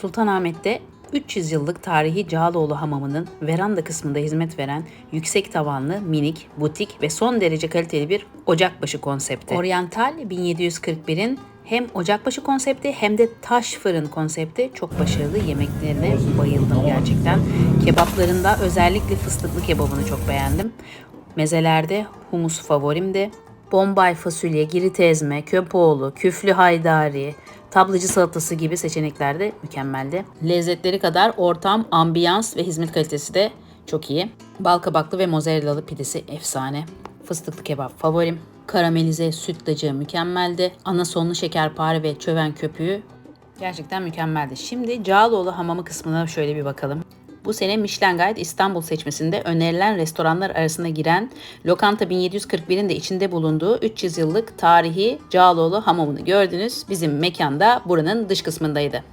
Sultanahmet'te 300 yıllık tarihi Cağaloğlu Hamamı'nın veranda kısmında hizmet veren yüksek tavanlı, minik, butik ve son derece kaliteli bir ocakbaşı konsepti. Oriental 1741'in hem ocakbaşı konsepti hem de taş fırın konsepti çok başarılı yemeklerine bayıldım gerçekten. Kebaplarında özellikle fıstıklı kebabını çok beğendim. Mezelerde humus favorimdi. Bombay fasulye, girit ezme, köpoğlu, küflü haydari, tablacı salatası gibi seçenekler de mükemmeldi. Lezzetleri kadar ortam, ambiyans ve hizmet kalitesi de çok iyi. Bal kabaklı ve mozzarellalı pidesi efsane. Fıstıklı kebap favorim. Karamelize sütlacı mükemmeldi. Ana sonlu şekerpare ve çöven köpüğü gerçekten mükemmeldi. Şimdi Cağaloğlu Hamamı kısmına şöyle bir bakalım. Bu sene Michelin Guide İstanbul seçmesinde önerilen restoranlar arasına giren Lokanta 1741'in de içinde bulunduğu 300 yıllık tarihi Cağaloğlu Hamamı'nı gördünüz. Bizim mekanda buranın dış kısmındaydı.